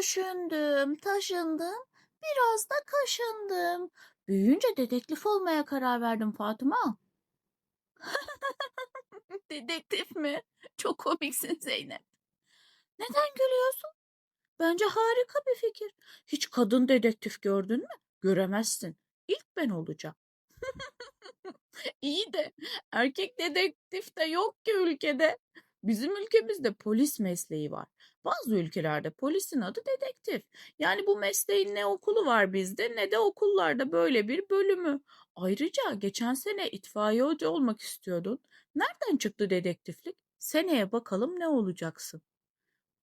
Düşündüm, taşındım, biraz da kaşındım. Büyüyünce dedektif olmaya karar verdim Fatıma. Dedektif mi? Çok komiksin Zeynep. Neden gülüyorsun? Bence harika bir fikir. Hiç kadın dedektif gördün mü? Göremezsin. İlk ben olacağım. İyi de erkek dedektif de yok ki ülkede. Bizim ülkemizde polis mesleği var. Bazı ülkelerde polisin adı dedektif. Yani bu mesleğin ne okulu var bizde ne de okullarda böyle bir bölümü. Ayrıca geçen sene itfaiyeci olmak istiyordun. Nereden çıktı dedektiflik? Seneye bakalım ne olacaksın?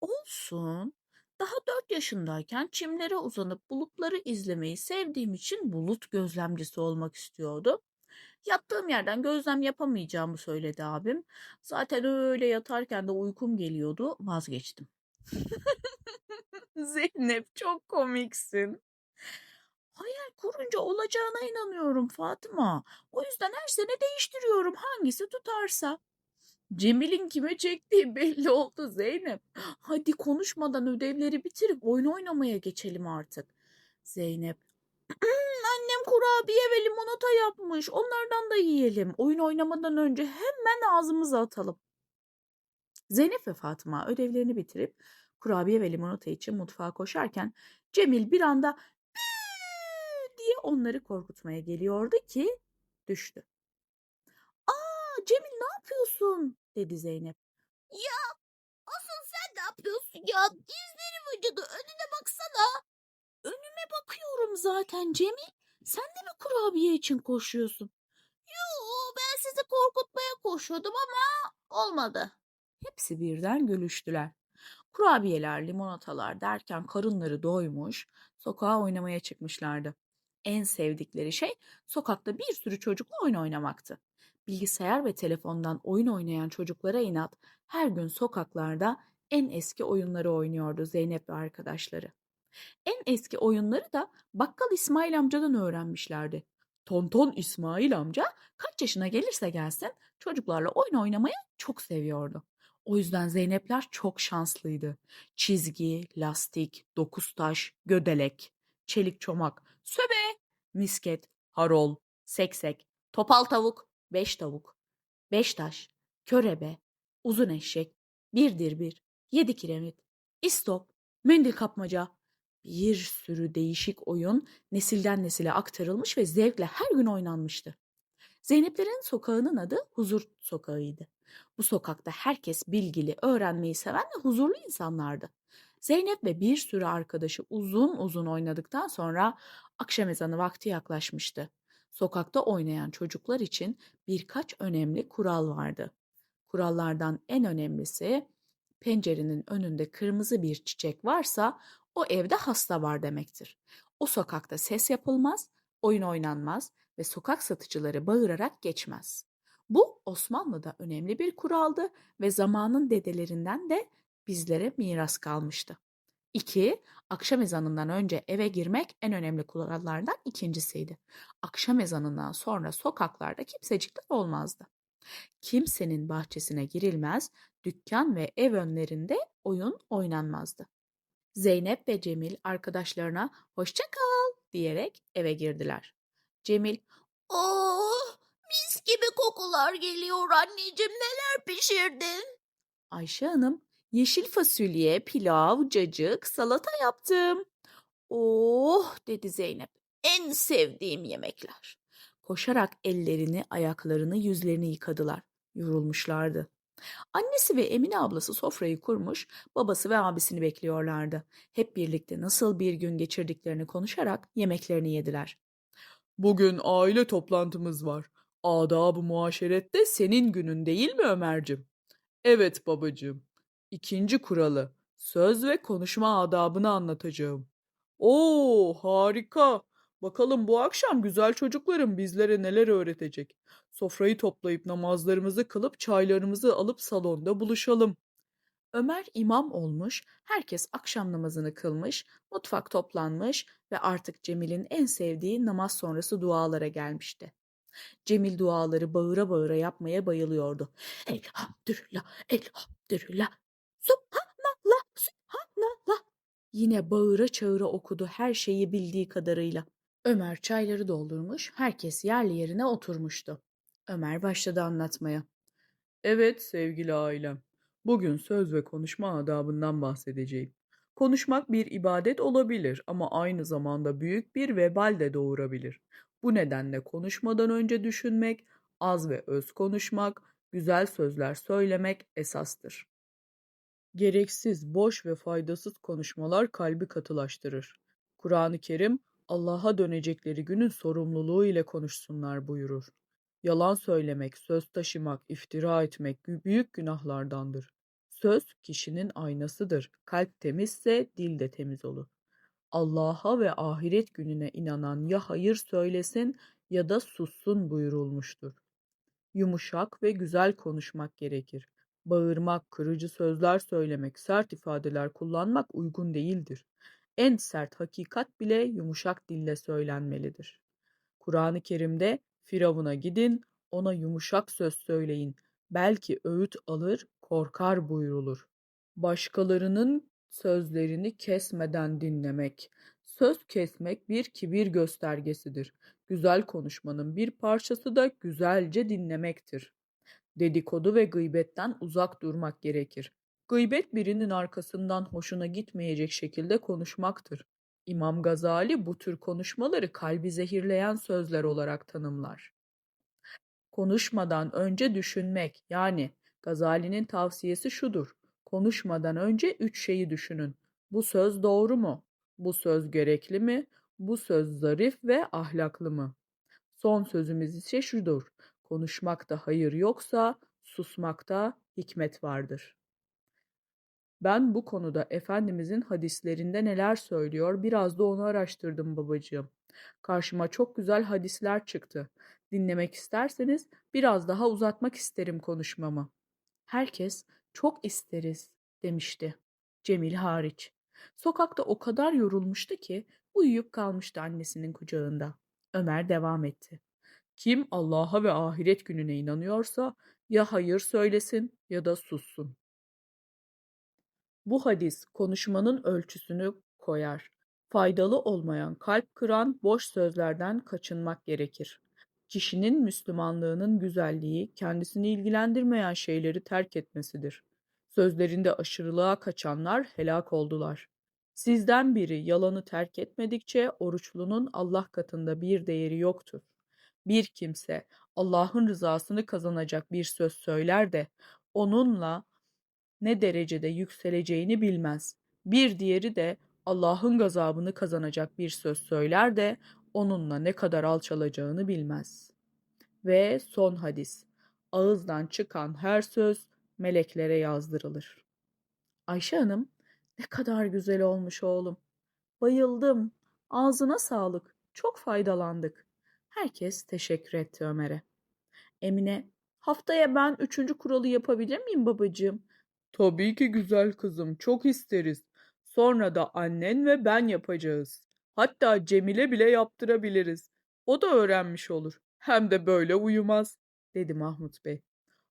Olsun. Daha dört yaşındayken çimlere uzanıp bulutları izlemeyi sevdiğim için bulut gözlemcisi olmak istiyordum. Yattığım yerden gözlem yapamayacağımı söyledi abim. Zaten öyle yatarken de uykum geliyordu. Vazgeçtim. Zeynep çok komiksin. Hayal kurunca olacağına inanıyorum Fatıma. O yüzden her sene değiştiriyorum hangisi tutarsa. Cemil'in kime çektiği belli oldu Zeynep. Hadi konuşmadan ödevleri bitirip oyun oynamaya geçelim artık. Zeynep. Annem kurabiye ve limonata yapmış. Onlardan da yiyelim. Oyun oynamadan önce hemen ağzımıza atalım. Zeynep ve Fatıma ödevlerini bitirip kurabiye ve limonata için mutfağa koşarken Cemil bir anda diye onları korkutmaya geliyordu ki düştü. Aa Cemil ne yapıyorsun? dedi Zeynep. Ya asıl sen ne yapıyorsun ya? Dizlerim acıdı önüne baksana. Önüme bakıyorum zaten Cemil. Sen de mi kurabiye için koşuyorsun? Yo ben sizi korkutmaya koşuyordum ama olmadı. Hepsi birden gülüştüler. Kurabiyeler, limonatalar derken karınları doymuş, sokağa oynamaya çıkmışlardı. En sevdikleri şey sokakta bir sürü çocukla oyun oynamaktı. Bilgisayar ve telefondan oyun oynayan çocuklara inat her gün sokaklarda en eski oyunları oynuyordu Zeynep ve arkadaşları. En eski oyunları da Bakkal İsmail amcadan öğrenmişlerdi. Tonton İsmail amca kaç yaşına gelirse gelsin çocuklarla oyun oynamayı çok seviyordu. O yüzden Zeynepler çok şanslıydı. Çizgi, lastik, dokuz taş, gödelek, çelik çomak, söbe, misket, harol, seksek, topal tavuk, beş tavuk, beş taş, körebe, uzun eşek, birdir bir, yedi kiremit, istop, mendil kapmaca, bir sürü değişik oyun nesilden nesile aktarılmış ve zevkle her gün oynanmıştı. Zeyneplerin sokağının adı Huzur Sokağı'ydı. Bu sokakta herkes bilgili, öğrenmeyi seven ve huzurlu insanlardı. Zeynep ve bir sürü arkadaşı uzun uzun oynadıktan sonra akşam ezanı vakti yaklaşmıştı. Sokakta oynayan çocuklar için birkaç önemli kural vardı. Kurallardan en önemlisi pencerenin önünde kırmızı bir çiçek varsa o evde hasta var demektir. O sokakta ses yapılmaz, oyun oynanmaz ve sokak satıcıları bağırarak geçmez. Bu Osmanlı'da önemli bir kuraldı ve zamanın dedelerinden de bizlere miras kalmıştı. 2. Akşam ezanından önce eve girmek en önemli kurallardan ikincisiydi. Akşam ezanından sonra sokaklarda kimsecikler olmazdı. Kimsenin bahçesine girilmez, dükkan ve ev önlerinde oyun oynanmazdı. Zeynep ve Cemil arkadaşlarına hoşça kal diyerek eve girdiler. Cemil, oh mis gibi kokular geliyor anneciğim neler pişirdin? Ayşe Hanım, yeşil fasulye, pilav, cacık, salata yaptım. Oh dedi Zeynep, en sevdiğim yemekler. Koşarak ellerini, ayaklarını, yüzlerini yıkadılar. Yorulmuşlardı. Annesi ve Emine ablası sofrayı kurmuş, babası ve abisini bekliyorlardı. Hep birlikte nasıl bir gün geçirdiklerini konuşarak yemeklerini yediler. Bugün aile toplantımız var. Adab-ı muaşerette senin günün değil mi Ömer'cim? Evet babacığım. İkinci kuralı. Söz ve konuşma adabını anlatacağım. Oo harika. Bakalım bu akşam güzel çocuklarım bizlere neler öğretecek. Sofrayı toplayıp namazlarımızı kılıp çaylarımızı alıp salonda buluşalım. Ömer imam olmuş, herkes akşam namazını kılmış, mutfak toplanmış ve artık Cemil'in en sevdiği namaz sonrası dualara gelmişti. Cemil duaları bağıra bağıra yapmaya bayılıyordu. Elhamdülillah, elhamdülillah, subhanallah, subhanallah. Yine bağıra çağıra okudu her şeyi bildiği kadarıyla. Ömer çayları doldurmuş, herkes yerli yerine oturmuştu. Ömer başladı anlatmaya. Evet sevgili ailem. Bugün söz ve konuşma adabından bahsedeceğim. Konuşmak bir ibadet olabilir ama aynı zamanda büyük bir vebal de doğurabilir. Bu nedenle konuşmadan önce düşünmek, az ve öz konuşmak, güzel sözler söylemek esastır. Gereksiz, boş ve faydasız konuşmalar kalbi katılaştırır. Kur'an-ı Kerim, Allah'a dönecekleri günün sorumluluğu ile konuşsunlar buyurur. Yalan söylemek, söz taşımak, iftira etmek büyük günahlardandır. Söz kişinin aynasıdır. Kalp temizse dil de temiz olur. Allah'a ve ahiret gününe inanan ya hayır söylesin ya da sussun buyurulmuştur. Yumuşak ve güzel konuşmak gerekir. Bağırmak, kırıcı sözler söylemek, sert ifadeler kullanmak uygun değildir. En sert hakikat bile yumuşak dille söylenmelidir. Kur'an-ı Kerim'de Firavun'a gidin, ona yumuşak söz söyleyin. Belki öğüt alır, korkar buyrulur. Başkalarının sözlerini kesmeden dinlemek. Söz kesmek bir kibir göstergesidir. Güzel konuşmanın bir parçası da güzelce dinlemektir. Dedikodu ve gıybetten uzak durmak gerekir. Gıybet birinin arkasından hoşuna gitmeyecek şekilde konuşmaktır. İmam Gazali bu tür konuşmaları kalbi zehirleyen sözler olarak tanımlar. Konuşmadan önce düşünmek yani Gazali'nin tavsiyesi şudur. Konuşmadan önce üç şeyi düşünün. Bu söz doğru mu? Bu söz gerekli mi? Bu söz zarif ve ahlaklı mı? Son sözümüz ise şudur. Konuşmakta hayır yoksa susmakta hikmet vardır. Ben bu konuda Efendimizin hadislerinde neler söylüyor biraz da onu araştırdım babacığım. Karşıma çok güzel hadisler çıktı. Dinlemek isterseniz biraz daha uzatmak isterim konuşmamı. Herkes çok isteriz demişti. Cemil hariç. Sokakta o kadar yorulmuştu ki uyuyup kalmıştı annesinin kucağında. Ömer devam etti. Kim Allah'a ve ahiret gününe inanıyorsa ya hayır söylesin ya da sussun. Bu hadis konuşmanın ölçüsünü koyar. Faydalı olmayan, kalp kıran boş sözlerden kaçınmak gerekir. Kişinin Müslümanlığının güzelliği kendisini ilgilendirmeyen şeyleri terk etmesidir. Sözlerinde aşırılığa kaçanlar helak oldular. Sizden biri yalanı terk etmedikçe oruçlunun Allah katında bir değeri yoktur. Bir kimse Allah'ın rızasını kazanacak bir söz söyler de onunla ne derecede yükseleceğini bilmez. Bir diğeri de Allah'ın gazabını kazanacak bir söz söyler de onunla ne kadar alçalacağını bilmez. Ve son hadis. Ağızdan çıkan her söz meleklere yazdırılır. Ayşe Hanım, ne kadar güzel olmuş oğlum. Bayıldım. Ağzına sağlık. Çok faydalandık. Herkes teşekkür etti Ömer'e. Emine, haftaya ben üçüncü kuralı yapabilir miyim babacığım? Tabii ki güzel kızım, çok isteriz. Sonra da annen ve ben yapacağız. Hatta Cemile bile yaptırabiliriz. O da öğrenmiş olur. Hem de böyle uyumaz, dedi Mahmut Bey.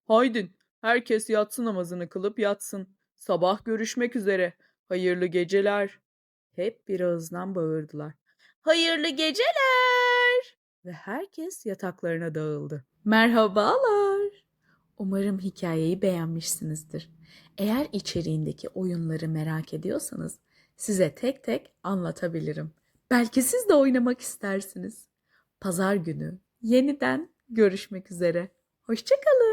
Haydin, herkes yatsı namazını kılıp yatsın. Sabah görüşmek üzere. Hayırlı geceler. Hep bir ağızdan bağırdılar. Hayırlı geceler. Ve herkes yataklarına dağıldı. Merhabalar. Umarım hikayeyi beğenmişsinizdir. Eğer içeriğindeki oyunları merak ediyorsanız size tek tek anlatabilirim. Belki siz de oynamak istersiniz. Pazar günü yeniden görüşmek üzere. Hoşçakalın.